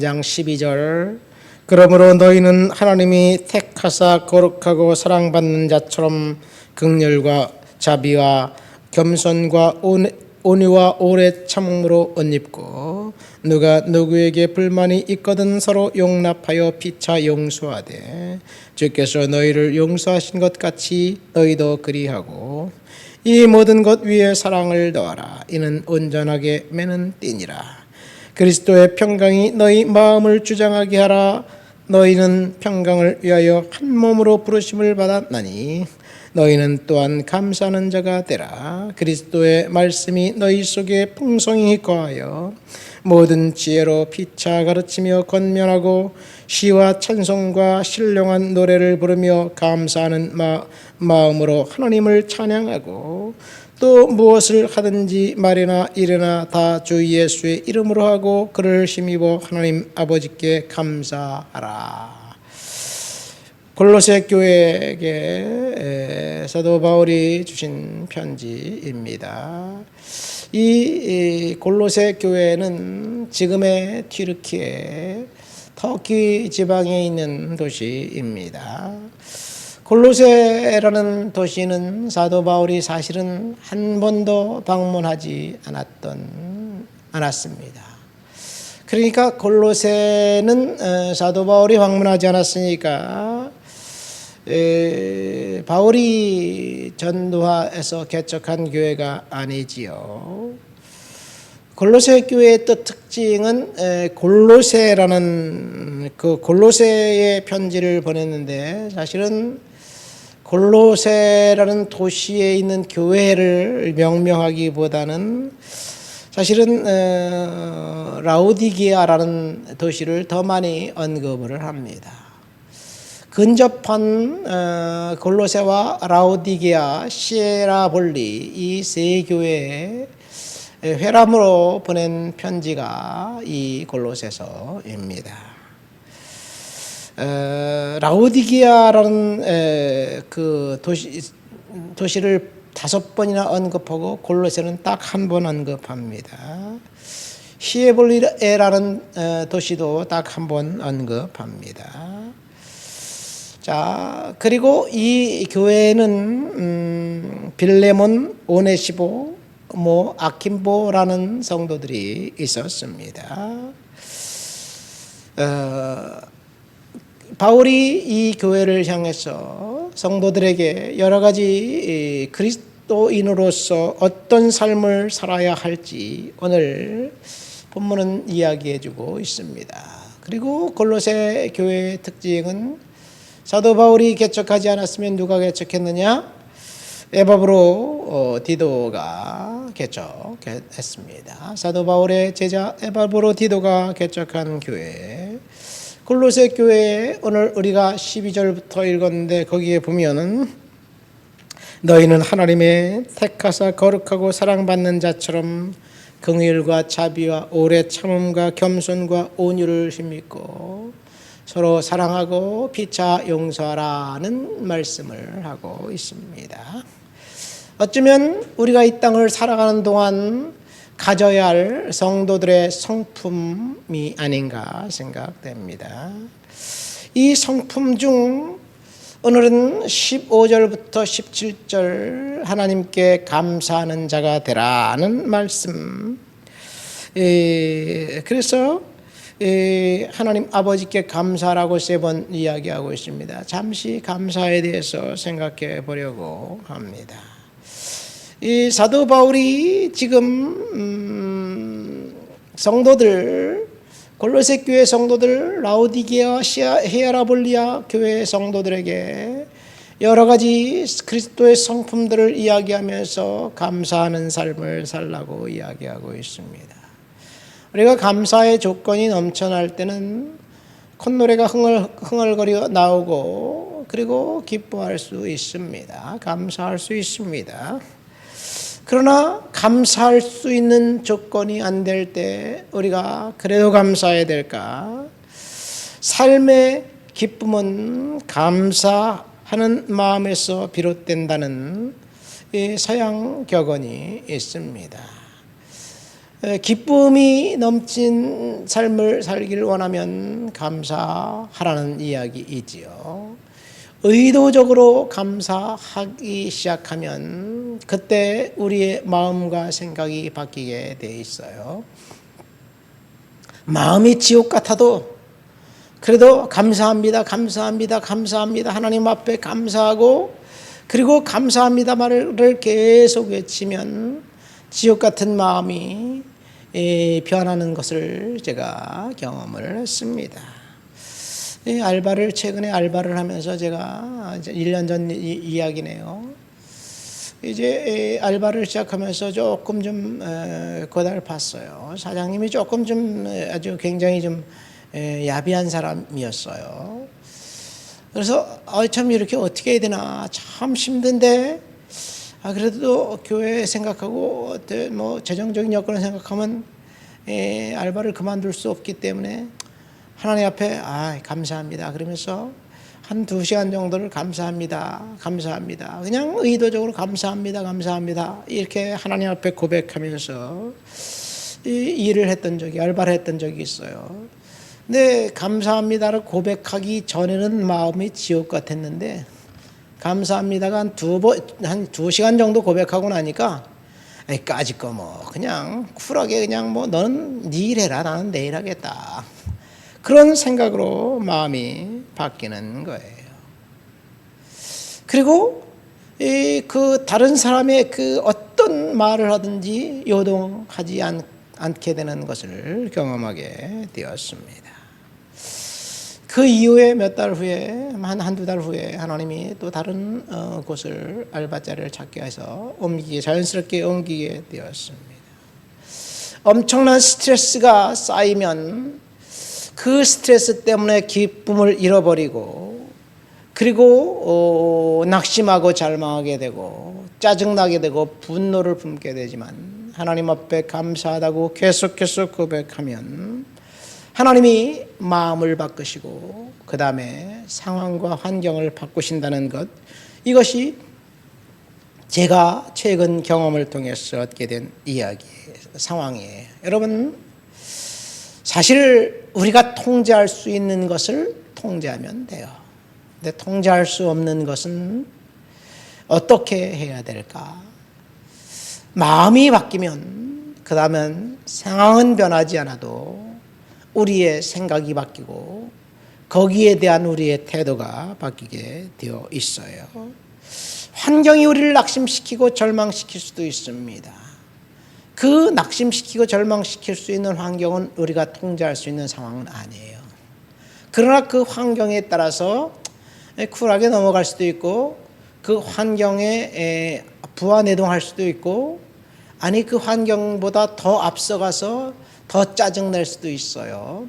장 12절. 그러므로 너희는 하나님이 택하사 거룩하고 사랑받는 자처럼 극렬과 자비와 겸손과 온- 온유와 오래 참음으로 옷 입고 누가 누구에게 불만이 있거든 서로 용납하여 피차 용서하되 주께서 너희를 용서하신 것 같이 너희도 그리하고 이 모든 것 위에 사랑을 더하라. 이는 온전하게 매는 띠니라 그리스도의 평강이 너희 마음을 주장하게 하라. 너희는 평강을 위하여 한 몸으로 부르심을 받았나니 너희는 또한 감사하는 자가 되라. 그리스도의 말씀이 너희 속에 풍성히 거하여 모든 지혜로 피차 가르치며 권면하고 시와 찬송과 신령한 노래를 부르며 감사하는 마, 마음으로 하나님을 찬양하고 또 무엇을 하든지 말이나 일이나 다 주 예수의 이름으로 하고 그를 힘입어 하나님 아버지께 감사하라. 골로새 교회에게 에, 사도 바울이 주신 편지입니다. 이, 이 골로새 교회는 지금의 튀르키예 터키 지방에 있는 도시입니다. 골로새라는 도시는 사도 바울이 사실은 한 번도 방문하지 않았던 않았습니다. 그러니까 골로새는 어, 사도 바울이 방문하지 않았으니까 에, 바울이 전도하에서 개척한 교회가 아니지요. 골로새 교회의 또 특징은 에, 골로새라는 그 골로새의 편지를 보냈는데 사실은 골로새라는 도시에 있는 교회를 명명하기보다는 사실은 어, 라우디게아라는 도시를 더 많이 언급을 합니다. 근접한 어, 골로새와 라우디게아, 시에라볼리 이 세 교회에 회람으로 보낸 편지가 이 골로새서입니다. 어, 라우디게아라는 에, 그 도시 도시를 다섯 번이나 언급하고 골로새는 딱 한 번 언급합니다. 히에볼리에라는 어, 도시도 딱 한 번 언급합니다. 자 그리고 이 교회는 음, 빌레몬, 오네시보, 뭐 아킴보라는 성도들이 있었습니다. 어, 바울이 이 교회를 향해서 성도들에게 여러 가지 그리스도인으로서 어떤 삶을 살아야 할지 오늘 본문은 이야기해주고 있습니다. 그리고 골로새 교회의 특징은 사도 바울이 개척하지 않았으면 누가 개척했느냐? 에바브로 어, 디도가 개척했습니다. 사도 바울의 제자 에바브로 디도가 개척한 교회. 골로새 교회에 오늘 우리가 12절부터 읽었는데 거기에 보면은 너희는 하나님의 택하사 거룩하고 사랑받는 자처럼 긍휼과 자비와 오래 참음과 겸손과 온유를 힘입고 서로 사랑하고 피차 용서하라는 말씀을 하고 있습니다. 어쩌면 우리가 이 땅을 살아가는 동안 가져야 할 성도들의 성품이 아닌가 생각됩니다. 이 성품 중 오늘은 15절부터 17절 하나님께 감사하는 자가 되라는 말씀. 에, 그래서 에, 하나님 아버지께 감사라고 세 번 이야기하고 있습니다. 잠시 감사에 대해서 생각해 보려고 합니다. 이 사도 바울이 지금 음, 성도들 골로새 교회 성도들 라우디게아 히에라볼리아 교회 성도들에게 여러 가지 그리스도의 성품들을 이야기하면서 감사하는 삶을 살라고 이야기하고 있습니다. 우리가 감사의 조건이 넘쳐날 때는 콧노래가 흥얼, 흥얼거려 나오고 그리고 기뻐할 수 있습니다. 감사할 수 있습니다. 그러나 감사할 수 있는 조건이 안 될 때 우리가 그래도 감사해야 될까? 삶의 기쁨은 감사하는 마음에서 비롯된다는 이 서양 격언이 있습니다. 에, 기쁨이 넘친 삶을 살기를 원하면 감사하라는 이야기이지요. 의도적으로 감사하기 시작하면 그때 우리의 마음과 생각이 바뀌게 돼 있어요. 마음이 지옥 같아도 그래도 감사합니다, 감사합니다, 감사합니다. 하나님 앞에 감사하고 그리고 감사합니다 말을 계속 외치면 지옥 같은 마음이 예, 변하는 것을 제가 경험을 했습니다. 이 알바를 최근에 알바를 하면서 제가 이제 1년 전 이, 이야기네요. 이제 이 알바를 시작하면서 조금 좀 에, 고달팠어요. 사장님이 조금 좀 에, 아주 굉장히 좀 에, 야비한 사람이었어요. 그래서 아, 참 이렇게 어떻게 해야 되나 참 힘든데 아 그래도 교회 생각하고 뭐 재정적인 여건을 생각하면 에, 알바를 그만둘 수 없기 때문에 하나님 앞에 아 감사합니다 그러면서 한 두 시간 정도를 감사합니다 감사합니다 그냥 의도적으로 감사합니다 감사합니다 이렇게 하나님 앞에 고백하면서 이 일을 했던 적이 알바를 했던 적이 있어요. 근데 감사합니다를 고백하기 전에는 마음이 지옥 같았는데 감사합니다가 한 두 번, 한 두 시간 정도 고백하고 나니까 에이, 까짓 거 뭐, 그냥 쿨하게 그냥 뭐, 너는 네일 해라. 나는 내일 하겠다. 그런 생각으로 마음이 바뀌는 거예요. 그리고 이그 다른 사람의 그 어떤 말을 하든지 요동하지 않, 않게 되는 것을 경험하게 되었습니다. 그 이후에 몇 달 후에 한 한두 달 후에 하나님이 또 다른 어, 곳을 알바자를 찾게 해서 옮기게 자연스럽게 옮기게 되었습니다. 엄청난 스트레스가 쌓이면 그 스트레스 때문에 기쁨을 잃어버리고 그리고 어, 낙심하고 절망하게 되고 짜증나게 되고 분노를 품게 되지만 하나님 앞에 감사하다고 계속해서 고백하면 하나님이 마음을 바꾸시고 그 다음에 상황과 환경을 바꾸신다는 것 이것이 제가 최근 경험을 통해서 얻게 된 이야기 상황이에요. 여러분 사실 우리가 통제할 수 있는 것을 통제하면 돼요. 근데 통제할 수 없는 것은 어떻게 해야 될까? 마음이 바뀌면 그 다음엔 상황은 변하지 않아도 우리의 생각이 바뀌고 거기에 대한 우리의 태도가 바뀌게 되어 있어요. 환경이 우리를 낙심시키고 절망시킬 수도 있습니다. 그 낙심시키고 절망시킬 수 있는 환경은 우리가 통제할 수 있는 상황은 아니에요. 그러나 그 환경에 따라서 쿨하게 넘어갈 수도 있고 그 환경에 부안해동할 수도 있고 아니 그 환경보다 더 앞서가서 더 짜증낼 수도 있어요.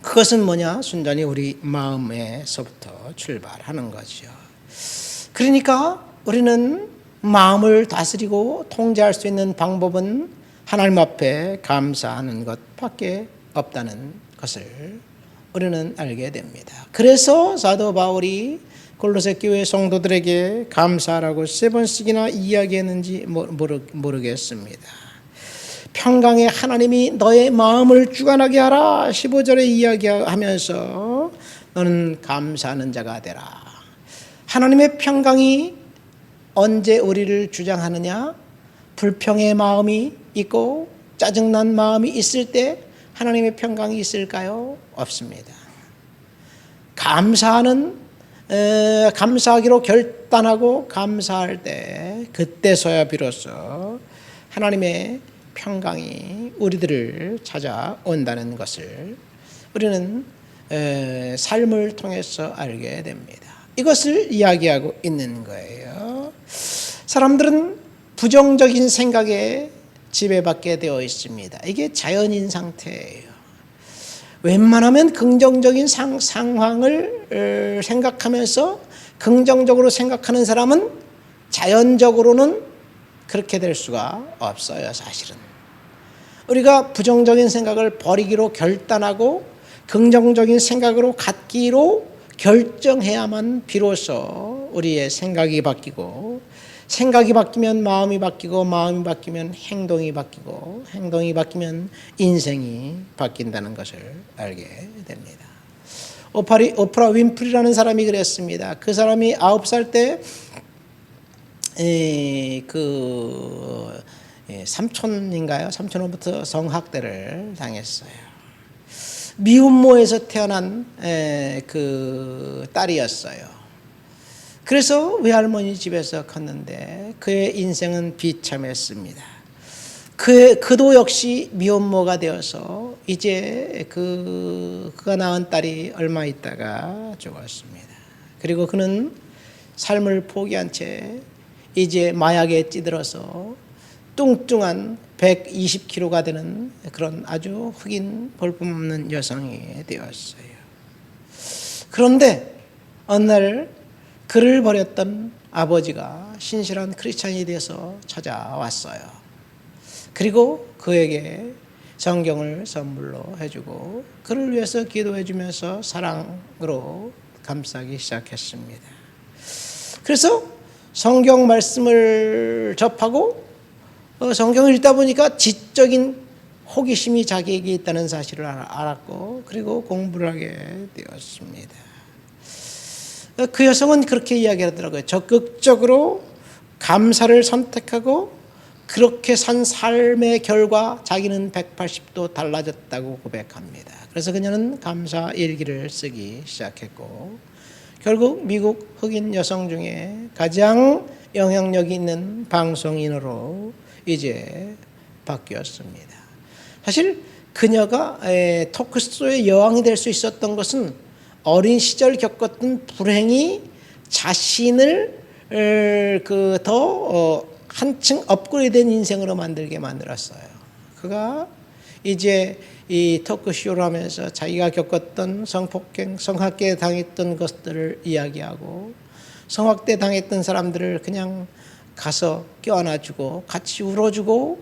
그것은 뭐냐? 순전히 우리 마음에서부터 출발하는 거죠. 그러니까 우리는 마음을 다스리고 통제할 수 있는 방법은 하나님 앞에 감사하는 것밖에 없다는 것을 우리는 알게 됩니다. 그래서 사도 바울이 골로새 교회 성도들에게 감사라고 세 번씩이나 이야기했는지 모르, 모르겠습니다. 평강의 하나님이 너의 마음을 주관하게 하라 15절에 이야기하면서 너는 감사하는 자가 되라. 하나님의 평강이 언제 우리를 주장하느냐? 불평의 마음이 있고 짜증난 마음이 있을 때 하나님의 평강이 있을까요? 없습니다. 감사하는 에, 감사하기로 결단하고 감사할 때 그때서야 비로소 하나님의 평강이 우리들을 찾아온다는 것을 우리는 에, 삶을 통해서 알게 됩니다. 이것을 이야기하고 있는 거예요. 사람들은 부정적인 생각에 지배받게 되어 있습니다. 이게 자연인 상태예요. 웬만하면 긍정적인 상, 상황을 생각하면서 긍정적으로 생각하는 사람은 자연적으로는 그렇게 될 수가 없어요, 사실은. 우리가 부정적인 생각을 버리기로 결단하고 긍정적인 생각으로 갖기로 결정해야만 비로소 우리의 생각이 바뀌고 생각이 바뀌면 마음이 바뀌고 마음이 바뀌면 행동이 바뀌고 행동이 바뀌면 인생이 바뀐다는 것을 알게 됩니다. 오파리, 오프라 윈프리라는 사람이 그랬습니다. 그 사람이 아홉 살 때 그 예, 삼촌인가요? 삼촌으로부터 성학대를 당했어요. 미혼모에서 태어난 에, 그 딸이었어요. 그래서 외할머니 집에서 컸는데 그의 인생은 비참했습니다. 그 그도 역시 미혼모가 되어서 이제 그 그가 낳은 딸이 얼마 있다가 죽었습니다. 그리고 그는 삶을 포기한 채 이제 마약에 찌들어서 뚱뚱한 120kg가 되는 그런 아주 흑인 볼품없는 여성이 되었어요. 그런데 어느 날 그를 버렸던 아버지가 신실한 크리스찬이 되어서 찾아왔어요. 그리고 그에게 성경을 선물로 해주고 그를 위해서 기도해주면서 사랑으로 감싸기 시작했습니다. 그래서 성경 말씀을 접하고 어, 성경을 읽다 보니까 지적인 호기심이 자기에게 있다는 사실을 알았고 그리고 공부를 하게 되었습니다. 어, 그 여성은 그렇게 이야기하더라고요. 적극적으로 감사를 선택하고 그렇게 산 삶의 결과 자기는 180도 달라졌다고 고백합니다. 그래서 그녀는 감사 일기를 쓰기 시작했고 결국 미국 흑인 여성 중에 가장 영향력 있는 방송인으로 이제 바뀌었습니다. 사실 그녀가 토크쇼의 여왕이 될 수 있었던 것은 어린 시절 겪었던 불행이 자신을 그더 어, 한층 업그레이드된 인생으로 만들게 만들었어요. 그가 이제 이 토크쇼를 하면서 자기가 겪었던 성폭행, 성학대 당했던 것들을 이야기하고 성학대 당했던 사람들을 그냥 가서 껴안아주고 같이 울어주고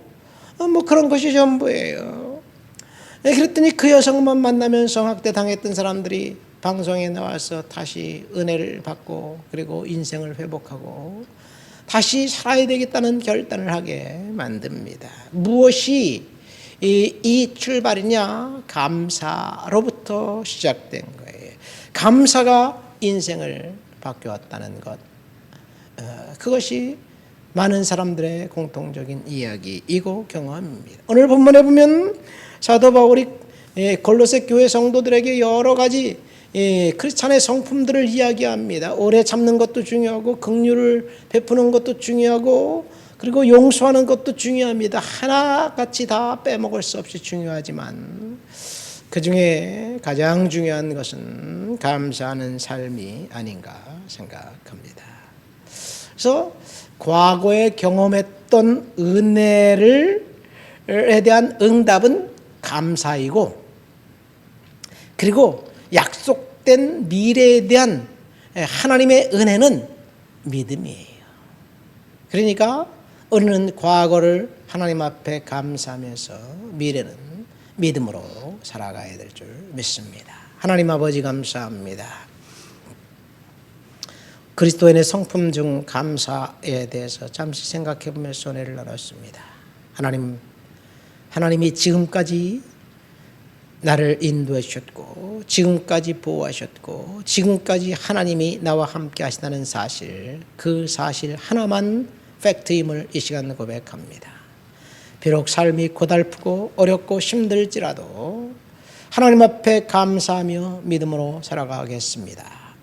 어, 뭐 그런 것이 전부예요. 예, 그랬더니 그 여성만 만나면 성학대 당했던 사람들이 방송에 나와서 다시 은혜를 받고 그리고 인생을 회복하고 다시 살아야 되겠다는 결단을 하게 만듭니다. 무엇이 이, 이 출발이냐? 감사로부터 시작된 거예요. 감사가 인생을 바뀌었다는 것. 어, 그것이 많은 사람들의 공통적인 이야기이고 경험입니다. 오늘 본문에 보면 사도 바울이 예, 골로새 교회 성도들에게 여러 가지 예, 크리스찬의 성품들을 이야기합니다. 오래 참는 것도 중요하고 긍휼을 베푸는 것도 중요하고 그리고 용서하는 것도 중요합니다. 하나같이 다 빼먹을 수 없이 중요하지만 그 중에 가장 중요한 것은 감사하는 삶이 아닌가 생각합니다. 그래서 과거에 경험했던 은혜를 에 대한 응답은 감사이고 그리고 약속된 미래에 대한 하나님의 은혜는 믿음이에요. 그러니까 우리는 과거를 하나님 앞에 감사하면서 미래는 믿음으로 살아가야 될 줄 믿습니다. 하나님 아버지 감사합니다. 그리스도인의 성품 중 감사에 대해서 잠시 생각해 보면서 은혜를 나눴습니다. 하나님, 하나님이 지금까지 나를 인도해 주셨고, 지금까지 보호하셨고, 지금까지 하나님이 나와 함께 하시다는 사실, 그 사실 하나만 팩트임을 이 시간 고백합니다. 비록 삶이 고달프고 어렵고 힘들지라도 하나님 앞에 감사하며 믿음으로 살아가겠습니다.